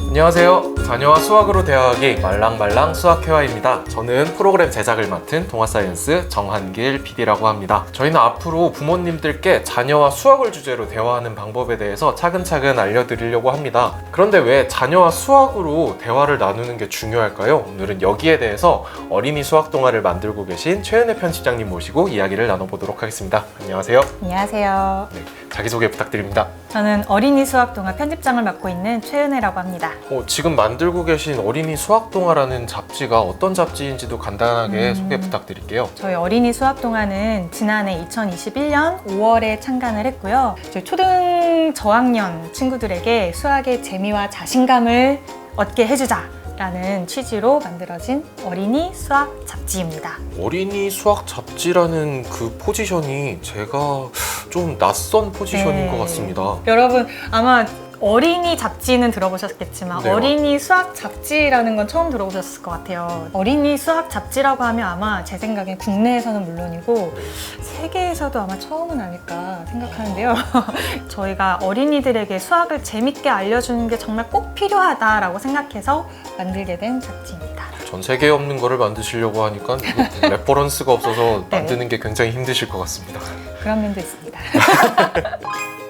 안녕하세요. 자녀와 수학으로 대화하기 말랑말랑 수학회화입니다. 저는 프로그램 제작을 맡은 동아사이언스 정한길 PD라고 합니다. 저희는 앞으로 부모님들께 자녀와 수학을 주제로 대화하는 방법에 대해서 차근차근 알려드리려고 합니다. 그런데 왜 자녀와 수학으로 대화를 나누는 게 중요할까요? 오늘은 여기에 대해서 어린이 수학 동화를 만들고 계신 최은혜 편집장님 모시고 이야기를 나눠보도록 하겠습니다. 안녕하세요. 안녕하세요. 네, 자기소개 부탁드립니다. 저는 어린이 수학 동화 편집장을 맡고 있는 최은혜라고 합니다. 어, 지금 만들고 계신 어린이 수학 동화라는 잡지가 어떤 잡지인지도 간단하게 음. 소개 부탁드릴게요. 저희 어린이 수학 동화는 지난해 2021년 5월에 창간을 했고요. 저희 초등 저학년 친구들에게 수학의 재미와 자신감을 얻게 해주자 라는 취지로 만들어진 어린이 수학 잡지입니다. 어린이 수학 잡지라는 그 포지션이 제가 좀 낯선 포지션인 네. 것 같습니다. 여러분 아마 어린이 잡지는 들어보셨겠지만 네. 어린이 수학 잡지라는 건 처음 들어보셨을 것 같아요. 어린이 수학 잡지라고 하면 아마 제 생각엔 국내에서는 물론이고 세계에서도 아마 처음은 아닐까 생각하는데요. 저희가 어린이들에게 수학을 재밌게 알려주는 게 정말 꼭 필요하다라고 생각해서 만들게 된 잡지입니다. 전 세계에 없는 거를 만드시려고 하니까 레퍼런스가 없어서 네. 만드는 게 굉장히 힘드실 것 같습니다. 그런 면도 있습니다.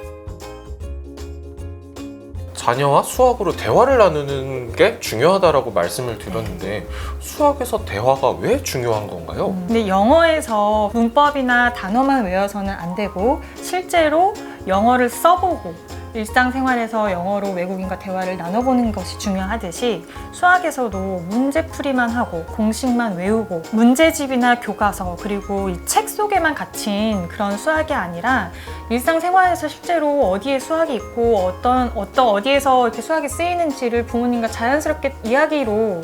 자녀와 수학으로 대화를 나누는 게 중요하다라고 말씀을 드렸는데 수학에서 대화가 왜 중요한 건가요? 근데 영어에서 문법이나 단어만 외워서는 안 되고 실제로 영어를 써보고 일상생활에서 영어로 외국인과 대화를 나눠보는 것이 중요하듯이 수학에서도 문제풀이만 하고 공식만 외우고 문제집이나 교과서 그리고 이책 속에만 갇힌 그런 수학이 아니라 일상생활에서 실제로 어디에 수학이 있고 어떤 어떤 어디에서 이렇게 수학이 쓰이는지를 부모님과 자연스럽게 이야기로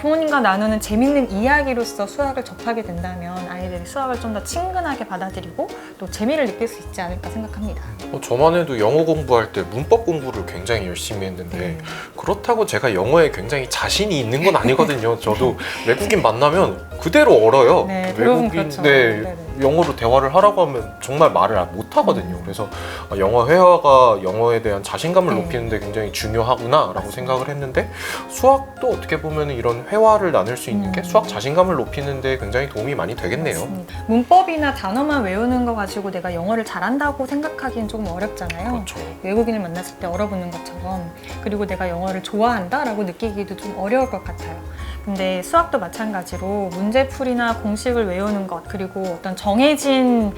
부모님과 나누는 재밌는 이야기로서 수학을 접하게 된다면 아이들이 수학을 좀 더 친근하게 받아들이고 또 재미를 느낄 수 있지 않을까 생각합니다. 어, 저만 해도 영어 공부할 때 문법 공부를 굉장히 열심히 했는데 네. 그렇다고 제가 영어에 굉장히 자신이 있는 건 아니거든요. 저도 외국인 만나면 그대로 얼어요. 네, 대부분 외국인 그렇죠. 네, 네 네. 영어로 대화를 하라고 하면 정말 말을 못 하거든요. 그래서 아, 영어 회화가 영어에 대한 자신감을 네. 높이는데 굉장히 중요하구나라고 생각을 했는데 수학도 어떻게 보면 이런 회화를 나눌 수 있는 게 음. 수학 자신감을 높이는데 굉장히 도움이 많이 되겠네요. 맞습니다. 문법이나 단어만 외우는 거 가지고 내가 영어를 잘한다고 생각하기엔 조금 어렵잖아요. 그렇죠. 외국인을 만났을 때 얼어붙는 것처럼 그리고 내가 영어를 좋아한다라고 느끼기도 좀 어려울 것 같아요. 근데 수학도 마찬가지로 문제풀이나 공식을 외우는 것 그리고 어떤 정해진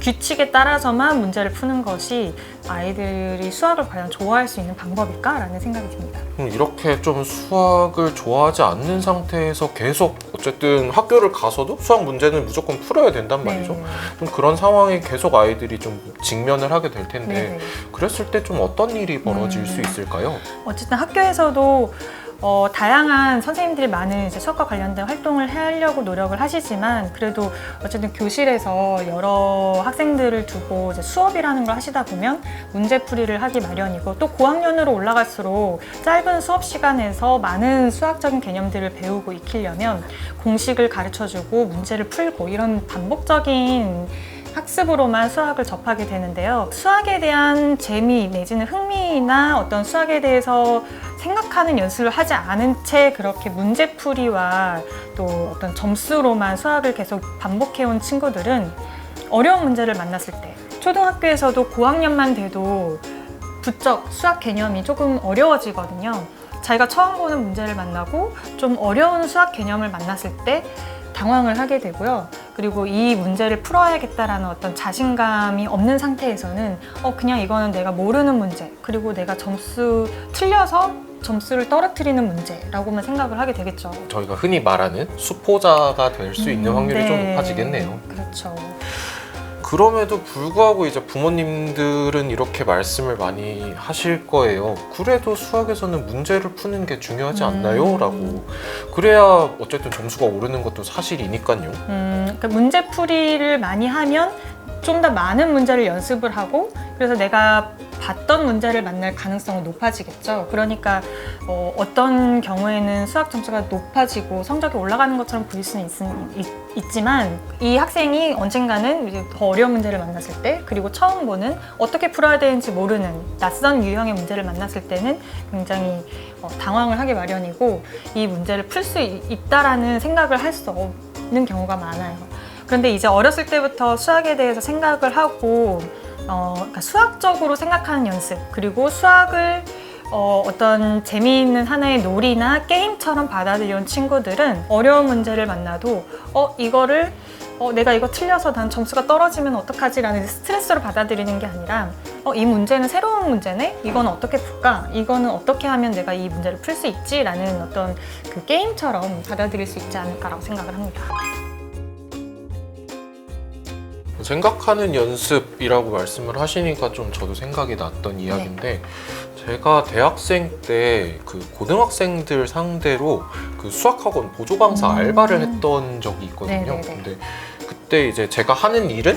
규칙에 따라서만 문제를 푸는 것이 아이들이 수학을 과연 좋아할 수 있는 방법일까라는 생각이 듭니다. 그럼 이렇게 좀 수학을 좋아하지 않는 상태에서 계속 어쨌든 학교를 가서도 수학 문제는 무조건 풀어야 된단 말이죠. 네. 좀 그런 상황에 계속 아이들이 좀 직면을 하게 될 텐데 네. 그랬을 때 좀 어떤 일이 벌어질 음. 수 있을까요? 어쨌든 학교에서도 어, 다양한 선생님들이 많은 이제 수학과 관련된 활동을 하려고 노력을 하시지만 그래도 어쨌든 교실에서 여러 학생들을 두고 이제 수업이라는 걸 하시다 보면 문제풀이를 하기 마련이고 또 고학년으로 올라갈수록 짧은 수업 시간에서 많은 수학적인 개념들을 배우고 익히려면 공식을 가르쳐주고 문제를 풀고 이런 반복적인 학습으로만 수학을 접하게 되는데요. 수학에 대한 재미 내지는 흥미나 어떤 수학에 대해서 생각하는 연습을 하지 않은 채 그렇게 문제풀이와 또 어떤 점수로만 수학을 계속 반복해온 친구들은 어려운 문제를 만났을 때 초등학교에서도 고학년만 돼도 부쩍 수학 개념이 조금 어려워지거든요. 자기가 처음 보는 문제를 만나고 좀 어려운 수학 개념을 만났을 때 당황을 하게 되고요. 그리고 이 문제를 풀어야겠다라는 어떤 자신감이 없는 상태에서는 어 그냥 이거는 내가 모르는 문제 그리고 내가 점수 틀려서 점수를 떨어뜨리는 문제라고만 생각을 하게 되겠죠. 저희가 흔히 말하는 수포자가 될 수 있는 음, 확률이 좀 네. 높아지겠네요. 그렇죠. 그럼에도 불구하고 이제 부모님들은 이렇게 말씀을 많이 하실 거예요. 그래도 수학에서는 문제를 푸는 게 중요하지 음. 않나요? 라고. 그래야 어쨌든 점수가 오르는 것도 사실이니까요. 음, 그러니까 문제풀이를 많이 하면 좀 더 많은 문제를 연습을 하고 그래서 내가 봤던 문제를 만날 가능성은 높아지겠죠. 그러니까 어, 어떤 경우에는 수학 점수가 높아지고 성적이 올라가는 것처럼 보일 수는 있, 지만이 학생이 언젠가는 이제 더 어려운 문제를 만났을 때 그리고 처음 보는 어떻게 풀어야 되는지 모르는 낯선 유형의 문제를 만났을 때는 굉장히 어, 당황을 하기 마련이고 이 문제를 풀 수 있다라는 생각을 할 수 없는 경우가 많아요. 그런데 이제 어렸을 때부터 수학에 대해서 생각을 하고 어, 그러니까 수학적으로 생각하는 연습 그리고 수학을 어, 어떤 재미있는 하나의 놀이나 게임처럼 받아들여온 친구들은 어려운 문제를 만나도 어 이거를 어, 내가 이거 틀려서 난 점수가 떨어지면 어떡하지 라는 스트레스로 받아들이는 게 아니라 어, 이 문제는 새로운 문제네? 이건 어떻게 풀까? 이거는 어떻게 하면 내가 이 문제를 풀 수 있지 라는 어떤 그 게임처럼 받아들일 수 있지 않을까라고 생각을 합니다. 생각하는 연습이라고 말씀을 하시니까 좀 저도 생각이 났던 이야기인데 제가 대학생 때 그 고등학생들 상대로 그 수학학원 보조 강사 음. 알바를 했던 적이 있거든요. 네네네. 근데 그때 이제 제가 하는 일은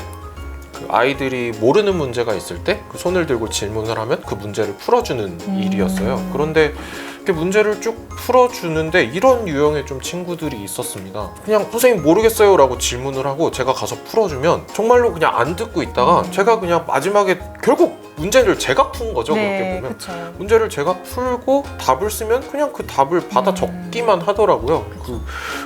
그 아이들이 모르는 문제가 있을 때 그 손을 들고 질문을 하면 그 문제를 풀어주는 음. 일이었어요. 그런데 이렇게 문제를 쭉 풀어주는데 이런 유형의 좀 친구들이 있었습니다. 그냥 선생님 모르겠어요 라고 질문을 하고 제가 가서 풀어주면 정말로 그냥 안 듣고 있다가 음. 제가 그냥 마지막에 결국 문제를 제가 푼 거죠. 그렇게 보면. 그렇죠. 문제를 제가 풀고 답을 쓰면 그냥 그 답을 받아 음. 적기만 하더라고요. 그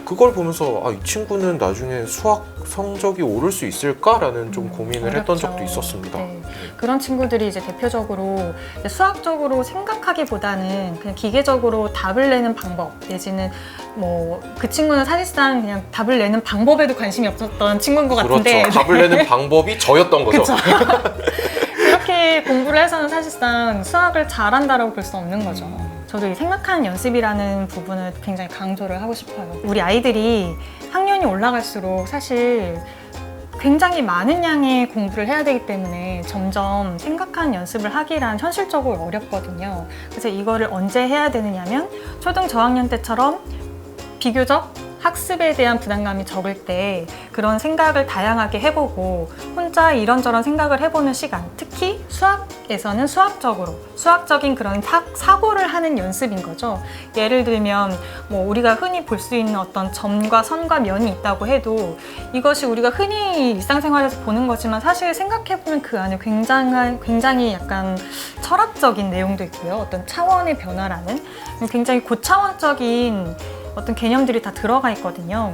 그걸 보면서 아, 이 친구는 나중에 수학 성적이 오를 수 있을까라는 좀 음, 고민을 어렵죠. 했던 적도 있었습니다. 네. 그런 친구들이 이제 대표적으로 수학적으로 생각하기보다는 그냥 기계적으로 답을 내는 방법 내지는 뭐 그 친구는 사실상 그냥 답을 내는 방법에도 관심이 없었던 친구인 것 같은데 그렇죠. 답을 내는 방법이 저였던 거죠. 그쵸. 그렇게 공부를 해서는 사실상 수학을 잘한다라고 볼 수 없는 거죠. 저도 이 생각하는 연습이라는 부분을 굉장히 강조를 하고 싶어요. 우리 아이들이 학년이 올라갈수록 사실 굉장히 많은 양의 공부를 해야 되기 때문에 점점 생각하는 연습을 하기란 현실적으로 어렵거든요. 그래서 이거를 언제 해야 되느냐면 초등 저학년 때처럼 비교적 학습에 대한 부담감이 적을 때 그런 생각을 다양하게 해보고 혼자 이런저런 생각을 해보는 시간 특히 수학에서는 수학적으로 수학적인 그런 사, 사고를 하는 연습인 거죠. 예를 들면 뭐 우리가 흔히 볼 수 있는 어떤 점과 선과 면이 있다고 해도 이것이 우리가 흔히 일상생활에서 보는 거지만 사실 생각해보면 그 안에 굉장한 굉장히 약간 철학적인 내용도 있고요. 어떤 차원의 변화라는 굉장히 고차원적인 어떤 개념들이 다 들어가 있거든요.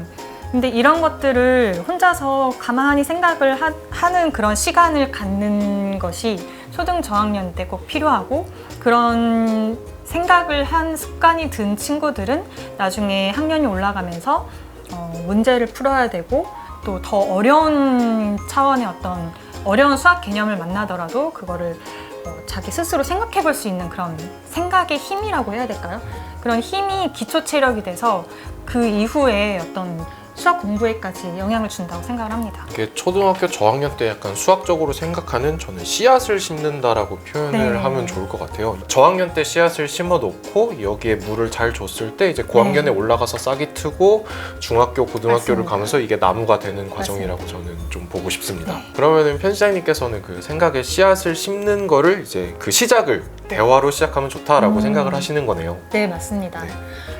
근데 이런 것들을 혼자서 가만히 생각을 하, 는 그런 시간을 갖는 것이 초등 저학년 때 꼭 필요하고 그런 생각을 한 습관이 든 친구들은 나중에 학년이 올라가면서 어, 문제를 풀어야 되고 또 더 어려운 차원의 어떤 어려운 수학 개념을 만나더라도 그거를 어, 자기 스스로 생각해 볼 수 있는 그런 생각의 힘이라고 해야 될까요? 그런 힘이 기초 체력이 돼서 그 이후에 어떤 수학 공부에까지 영향을 준다고 생각을 합니다. 이게 초등학교 저학년 때 약간 수학적으로 생각하는 저는 씨앗을 심는다라고 표현을 네. 하면 좋을 것 같아요. 저학년 때 씨앗을 심어 놓고 여기에 물을 잘 줬을 때 이제 고학년에 네. 올라가서 싹이 트고 중학교, 고등학교를 맞습니다. 가면서 이게 나무가 되는 과정이라고 저는 좀 보고 싶습니다. 네. 그러면은 편집장님께서는 그 생각의 씨앗을 심는 거를 이제 그 시작을 대화로 시작하면 좋다라고 음. 생각을 하시는 거네요. 네, 맞습니다. 네.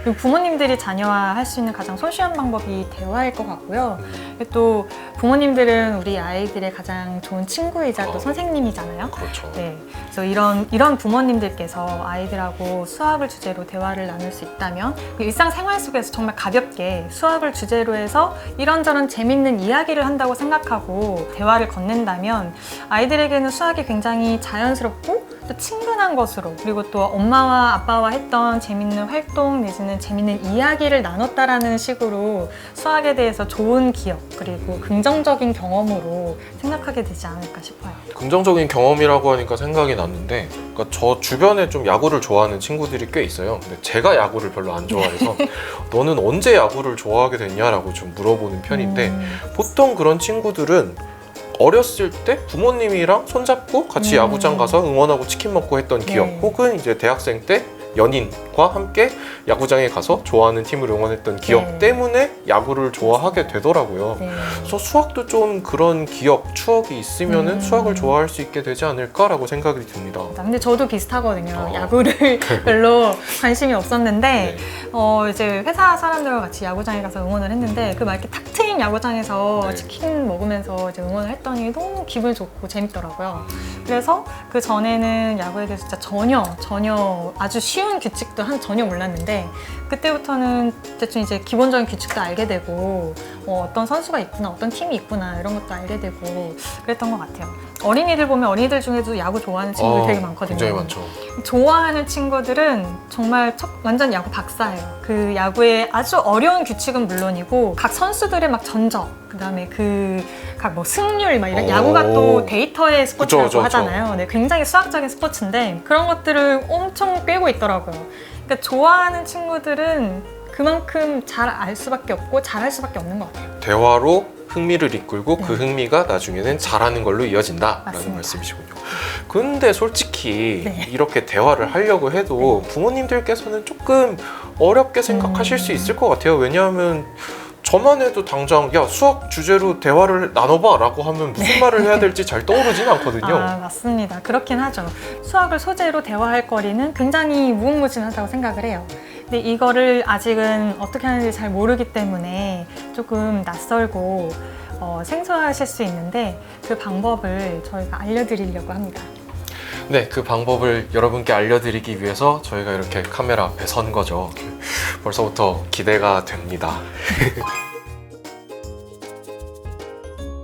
그리고 부모님들이 자녀와 할 수 있는 가장 손쉬운 방법이 대화 일것 같고요. 음, 또 부모님들은 우리 아이들의 가장 좋은 친구이자 어. 또 선생님이잖아요. 그렇죠. 네, 그래서 이런 이런 부모님들께서 아이들하고 수학을 주제로 대화를 나눌 수 있다면 그 일상생활 속에서 정말 가볍게 수학을 주제로 해서 이런저런 재밌는 이야기를 한다고 생각하고 대화를 건넨다면 아이들에게는 수학이 굉장히 자연스럽고 또 친근한 것으로 그리고 또 엄마와 아빠와 했던 재밌는 활동 내지는 재밌는 이야기를 나눴다라는 식으로 수학에 대해서 좋은 기억 그리고 긍정적인 경험으로 생각하게 되지 않을까 싶어요. 긍정적인 경험이라고 하니까 생각이 났는데 그러니까 저 주변에 좀 야구를 좋아하는 친구들이 꽤 있어요. 근데 제가 야구를 별로 안 좋아해서 너는 언제 야구를 좋아하게 됐냐라고 좀 물어보는 편인데 음, 보통 그런 친구들은 어렸을 때 부모님이랑 손잡고 같이 음. 야구장 가서 응원하고 치킨 먹고 했던 기억 네. 혹은 이제 대학생 때 연인과 함께 야구장에 가서 좋아하는 팀을 응원했던 기억 네. 때문에 야구를 좋아하게 되더라고요. 네. 그래서 수학도 좀 그런 기억, 추억이 있으면 은 음. 수학을 좋아할 수 있게 되지 않을까라고 생각이 듭니다. 근데 저도 비슷하거든요. 어. 야구를 별로 관심이 없었는데 네. 어 이제 회사 사람들과 같이 야구장에 가서 응원을 했는데 그 막 이렇게 탁 트인 야구장에서 네. 치킨 먹으면서 이제 응원을 했더니 너무 기분 좋고 재밌더라고요. 그래서 그 전에는 야구에 대해서 진짜 전혀 전혀 아주 쉬운 규칙도 한 전혀 몰랐는데 그때부터는 대충 이제 기본적인 규칙도 알게 되고 어, 어떤 선수가 있구나 어떤 팀이 있구나 이런 것도 알게 되고 그랬던 것 같아요. 어린이들 보면 어린이들 중에도 야구 좋아하는 친구들 어, 되게 많거든요. 굉장히 많죠. 좋아하는 친구들은 정말 첫- 완전 야구 박사예요. 그 야구의 아주 어려운 규칙은 물론이고 각 선수들의 막 전적, 그다음에 그 각 뭐 승률 막 이런 오. 야구가 또 데이터의 스포츠라고 그쵸, 그쵸, 그쵸. 하잖아요. 네, 굉장히 수학적인 스포츠인데 그런 것들을 엄청 꿰고 있더라고요. 그러니까 좋아하는 친구들은 그만큼 잘 알 수밖에 없고 잘할 수밖에 없는 것 같아요. 대화로 흥미를 이끌고 그 네. 흥미가 나중에는 잘하는 걸로 이어진다라는 맞습니다. 말씀이시군요. 근데 솔직히 네. 이렇게 대화를 하려고 해도 부모님들께서는 조금 어렵게 생각하실 음. 수 있을 것 같아요. 왜냐하면 저만 해도 당장 야 수학 주제로 대화를 나눠봐라고 하면 무슨 말을 해야 될지 잘 떠오르진 않거든요. 네. 아, 맞습니다. 그렇긴 하죠. 수학을 소재로 대화할 거리는 굉장히 무궁무진하다고 생각을 해요. 근데 이거를 아직은 어떻게 하는지 잘 모르기 때문에 조금 낯설고 어, 생소하실 수 있는데 그 방법을 저희가 알려드리려고 합니다. 네, 그 방법을 여러분께 알려드리기 위해서 저희가 이렇게 카메라 앞에 선 거죠. 벌써부터 기대가 됩니다.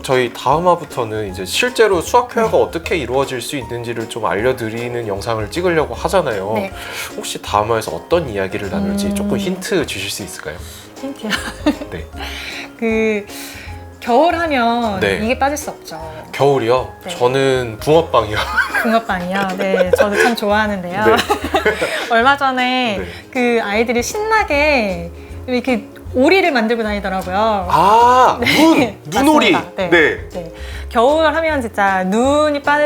저희 다음 화부터는 이제 실제로 수학 회화가 어떻게 이루어질 수 있는지를 좀 알려드리는 영상을 찍으려고 하잖아요. 네, 혹시 다음 화에서 어떤 이야기를 나눌지 음. 조금 힌트 주실 수 있을까요? 힌트요. 네. 그 겨울 하면 네. 이게 빠질 수 없죠. 겨울이요? 네. 저는 붕어빵이요. 붕어빵이요. 네, 저도 참 좋아하는데요. 네. 얼마 전에 네. 그 아이들이 신나게 이렇게 오리를 만들고 다니더라고요. 아, 눈! 네, 눈오리! 맞습니다. 네. 네. 네. 겨울 하면 진짜 눈이 빠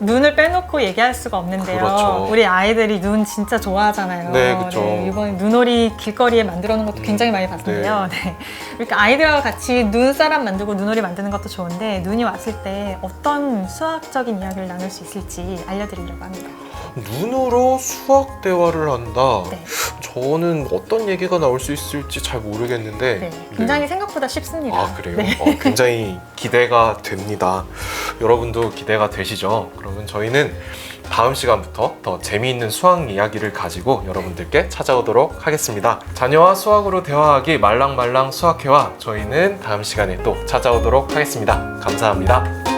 눈을 빼놓고 얘기할 수가 없는데요. 그렇죠. 우리 아이들이 눈 진짜 좋아하잖아요. 네, 그쵸. 이번에 눈오리 길거리에 만들어 놓은 것도 굉장히 많이 봤는데요. 네. 그러니까 아이들하고 같이 눈사람 만들고 눈오리 만드는 것도 좋은데 눈이 왔을 때 어떤 수학적인 이야기를 나눌 수 있을지 알려드리려고 합니다. 눈으로 수학 대화를 한다. 네. 저는 어떤 얘기가 나올 수 있을지 잘 모르겠는데. 네. 굉장히 생각보다 쉽습니다. 아 그래요? 네. 어, 굉장히 기대가 됩니다. 여러분도 기대가 되시죠? 그러면 저희는 다음 시간부터 더 재미있는 수학 이야기를 가지고 여러분들께 찾아오도록 하겠습니다. 자녀와 수학으로 대화하기 말랑말랑 수학회화 저희는 다음 시간에 또 찾아오도록 하겠습니다. 감사합니다.